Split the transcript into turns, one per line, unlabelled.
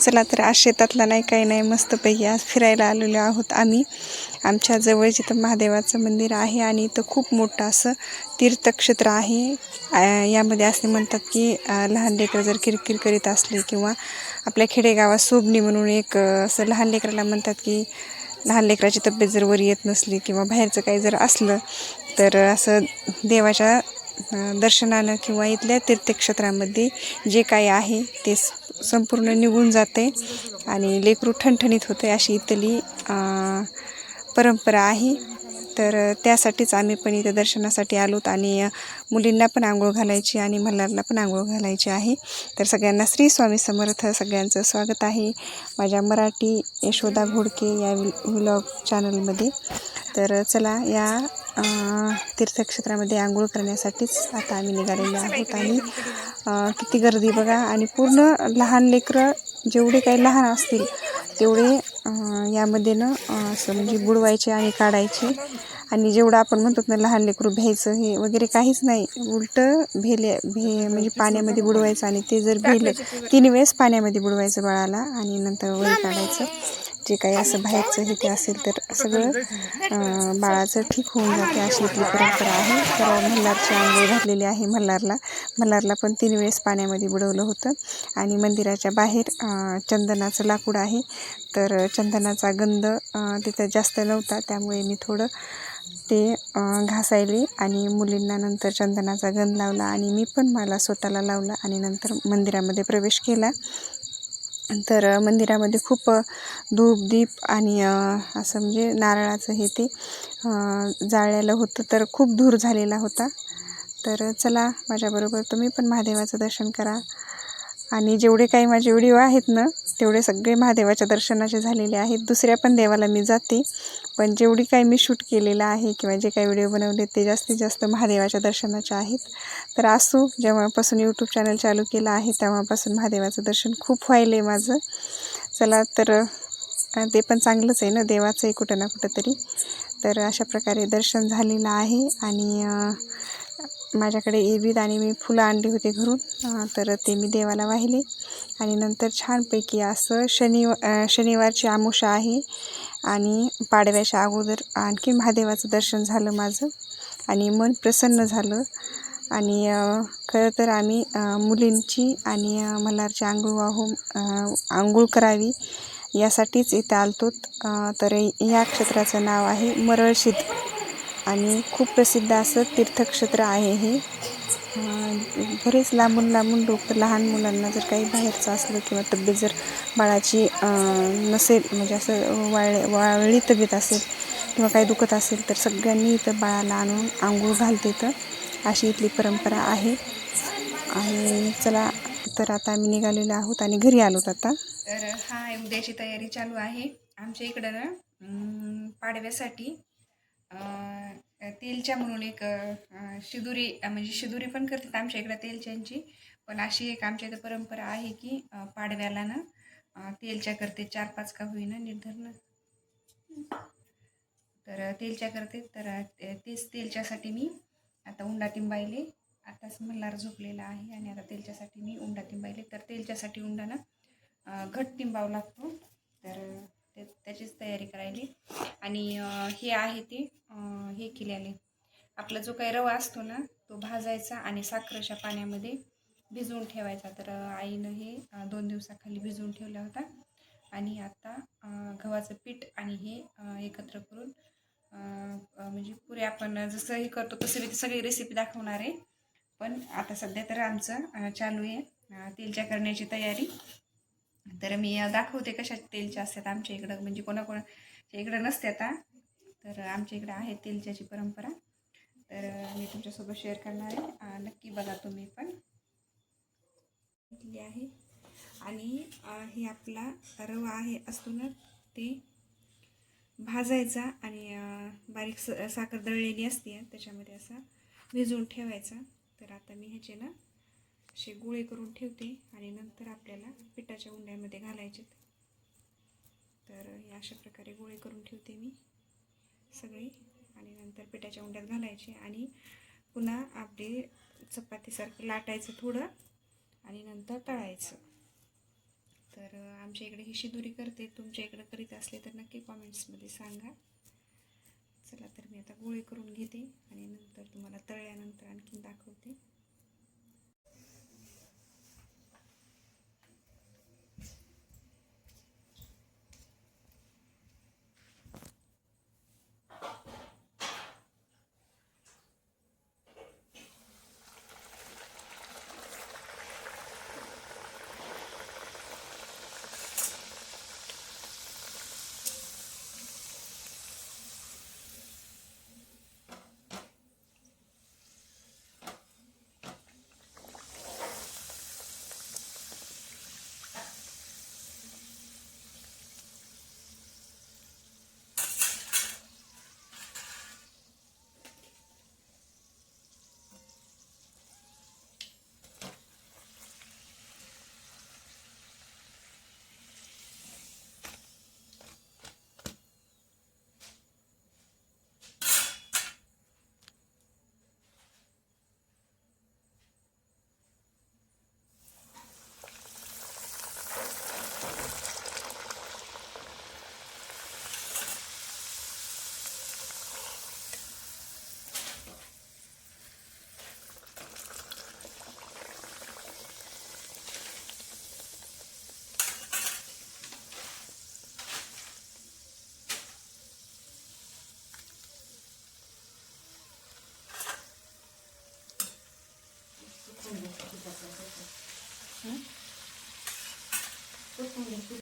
चला तर आज शेतातला नाही काही नाही मस्तपैकी आज फिरायला आलेलो आहोत आम्ही. आमच्या जवळ जिथं महादेवाचं मंदिर आहे आणि इथं खूप मोठं असं तीर्थक्षेत्र आहे. यामध्ये असे म्हणतात की लहान लेकरं जर किरकिर करीत असले किंवा आपल्या खेडेगावात सोबणी म्हणून एक असं लहान लेकराला म्हणतात की लहान लेकराची तब्येत जर वर येत नसली किंवा बाहेरचं काही जर असलं तर असं देवाच्या दर्शनानं किंवा इथल्या तीर्थक्षेत्रामध्ये जे काही आहे ते संपूर्ण निघून जाते आणि लेकरू ठणठणीत होते अशी इथली परंपरा आहे. तर त्यासाठीच आम्ही पण इथं दर्शनासाठी आलोत आणि मुलींना पण आंघोळ घालायची आणि मल्हारला पण आंघोळ घालायची आहे. तर सगळ्यांना श्री स्वामी समर्थ सगळ्यांचं स्वागत आहे माझ्या मराठी यशोदा घोडके या व्लॉग चॅनलमध्ये तर चला या तीर्थक्षेत्रामध्ये आंघोळ करण्यासाठीच आता आम्ही निघालेलो आहोत आणि किती गर्दी बघा आणि पूर्ण लहान लेकरं जेवढे काही लहान असतील तेवढे यामध्ये ना असं म्हणजे बुडवायचे आणि काढायचे आणि जेवढं आपण म्हणतो ना लहान लेकरू भ्यायचं हे वगैरे काहीच नाही. उलटं भेले भे म्हणजे पाण्यामध्ये बुडवायचं आणि ते जर भेलं तीन वेळेस पाण्यामध्ये बुडवायचं बाळाला आणि नंतर वर काढायचं. जे काही असं बाहेरचं हे ते असेल तर सगळं बाळाचं ठीक होऊन जाते अशी इथली परंपरा आहे. तर मल्हारची आंघोळ घातलेली आहे मल्हारला. मल्हारला पण तीन वेळेस पाण्यामध्ये बुडवलं होतं. आणि मंदिराच्या बाहेर चंदनाचं लाकूड आहे. तर चंदनाचा गंध तिथं जास्त नव्हता. त्यामुळे मी थोडं ते घासायले आणि मुलींना नंतर चंदनाचा गंध लावला आणि मी पण मला स्वतःला लावला आणि नंतर मंदिरामध्ये प्रवेश केला. तर मंदिरामध्ये खूप धूप दीप आणि असं म्हणजे नारळाचं हे ते जाळलेलं होतं तर खूप धूर झालेला होता. तर चला माझ्याबरोबर तुम्ही पण महादेवाचं दर्शन करा. आणि जेवढे काही माझे व्हिडिओ आहेत ना तेवढे सगळे महादेवाच्या दर्शनाचे झालेले आहेत. दुसऱ्या पण देवाला मी जाते. पण जेवढी काही मी शूट केलेलं आहे किंवा जे काही व्हिडिओ बनवले ते जास्तीत जास्त महादेवाच्या दर्शनाचे आहेत. तर असो जेव्हापासून यूट्यूब चॅनल चालू केलं आहे तेव्हापासून महादेवाचं दर्शन खूप व्हायलं आहे माझं. चला तर ते पण चांगलंच आहे ना देवाचं आहे कुठं ना कुठं तरी. तर अशा प्रकारे दर्शन झालेलं आहे आणि माझ्याकडे येवीत आणि मी फुलं आणली होती घरून. तर ते मी देवाला वाहिले. आणि नंतर छानपैकी असं शनि शनिवारची आमुषा आहे. आणि पाडव्याच्या अगोदर आणखी महादेवाचं दर्शन झालं माझं. आणि मन प्रसन्न झालं. आणि खरं तर आम्ही मुलींची आणि मल्हारची आंघोळ वाहून आंघोळ करावी यासाठीच इथं आलतोत. तर या क्षेत्राचं नाव आहे मरळशीत आणि खूप प्रसिद्ध असं तीर्थक्षेत्र आहे हे. बरेच लांबून लांबून लोक लहान मुलांना जर काही बाहेरचं असलं किंवा तब्येत जर बाळाची नसेल म्हणजे असं वाळ वाळली तब्येत असेल किंवा काही दुखत असेल तर सगळ्यांनी इथं बाळाला आणून आंघोळ घालते तर अशी इथली परंपरा आहे. आणि चला तर आता आम्ही निघालेलो आहोत आणि घरी आलोत आता. तर हा उद्याची तयारी चालू आहे. आमच्या इकडं ना पाडव्यासाठी तेलच्या म्हणून एक शिदुरी म्हणजे शिदुरी पण करतात आमच्या इकडं तेलच्यांची. पण अशी एक आमच्या इथं परंपरा आहे की पाडव्याला ना तेलच्या करते चार पाच का होईना निर्धरण तर तेलच्या करते. तर ते- तेच तेलच्यासाठी मी आता उंडा तिंबायले आताच मल्हार झोपलेला आहे आणि आता तेलच्यासाठी मी उंडा तिंबायले तर तेलच्यासाठी उंडा ना घट तिंबावा लागतो. तर ते त्याचीच तयारी करायली. आणि हे आहे ते हे केलेले. आपला जो काही रवा असतो ना तो भाजायचा आणि साखरेच्या पाण्यामध्ये भिजवून ठेवायचा. तर आईनं हे दोन दिवसाखाली भिजवून ठेवला होता. आणि आता गव्हाचं पीठ आणि हे एकत्र करून म्हणजे पुरे आपण जसं हे करतो तसं मी सगळी रेसिपी दाखवणार आहे. पण आता सध्या तर आमचं चालू आहे तेलच्या करण्याची तयारी. तर मी दाखवते कशा तेलच्या असतात आमच्या इकडं. म्हणजे कोणाकोणाच्या इकडं नसते आता. तर आमच्या इकडं आहे तेलच्याची परंपरा. तर मी तुमच्यासोबत शेअर करणार आहे. नक्की बघा तुम्ही पण. घेतली आहे. आणि हे आपला रवा आहे असतो ना ते भाजायचा आणि बारीक स साखर दळलेली असते त्याच्यामध्ये असा भिजवून ठेवायचा. तर आता मी ह्याचे ना असे गोळे करून ठेवते आणि नंतर आपल्याला पिठाच्या उंड्यामध्ये घालायचे तर हे अशा प्रकारे गोळे करून ठेवते मी. सगळी आणि नंतर पिठाच्या उंड्यात घालायचे आणि पुन्हा आपली चपातीसारखं लाटायचं थोडं आणि नंतर तळायचं. तर आमच्या इकडे ही शिदुरी करते. तुमच्या इकडे करीत असले तर नक्की कॉमेंट्समध्ये सांगा. चला तर मी आता गोळी करून घेते आणि नंतर तुम्हाला तळल्यानंतर आणखीन दाखवते. 응? 조금 예쁘